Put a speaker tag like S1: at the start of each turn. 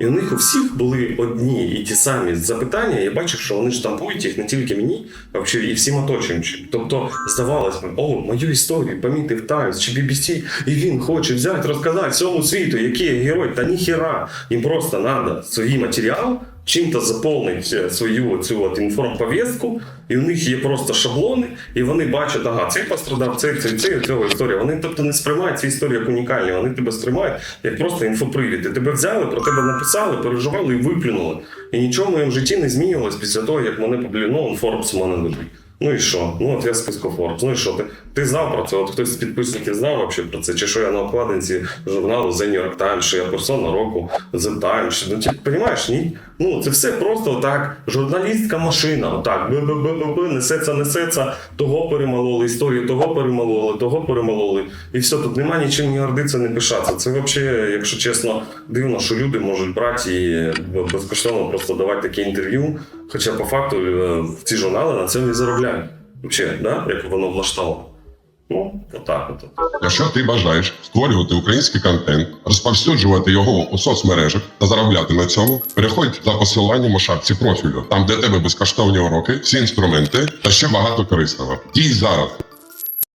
S1: І у них у всіх були одні і ті самі запитання. Я бачив, що вони штампують їх не тільки мені, а взагалі і всім оточуючим. Тобто, здавалось би, о, мою історію помітив Таймс чи BBC, і він хоче взяти, розказати всьому світу, який я герой, та ніхіра. Їм просто треба свій матеріал чим-то заповнить свою цю от інформповістку, і у них є просто шаблони, і вони бачать, ага, цей пострадав, цей, цей, цей, цього історія. Вони тобто не сприймають ці історії як унікальні, вони тебе сприймають як просто інфопривід. І тебе взяли, про тебе написали, переживали і виплюнули. І нічого в моєму житті не змінювалось після того, як мене публікували, Форбс Forbes мене. Ну і що? Ну от я Forbes. Ну і що? Ти, ти знав про це? От хтось з підписників знав вообще про це? Чи що я на обкладинці журналу The New York Times, що я персона року The Times? Ну, ти розумієш, ні? Ну це все просто отак. Журналістська машина, отак. Б-б-б-б, несеться, несеться, того перемололи, історію того перемололи, того перемололи. І все, тут нема нічим ні гордитися, не пишатися. Це взагалі, якщо чесно, дивно, що люди можуть брати і безкоштовно просто давати такі інтерв'ю. Хоча по факту е, ці журнали на цьому і заробляють. Взагалі, да? як воно влаштовано. Ну, отак от.
S2: Якщо ти бажаєш створювати український контент, розповсюджувати його у соцмережах та заробляти на цьому, переходь за посиланням у шапці профілю, там де тебе безкоштовні уроки, всі інструменти та ще багато корисного. Дій зараз.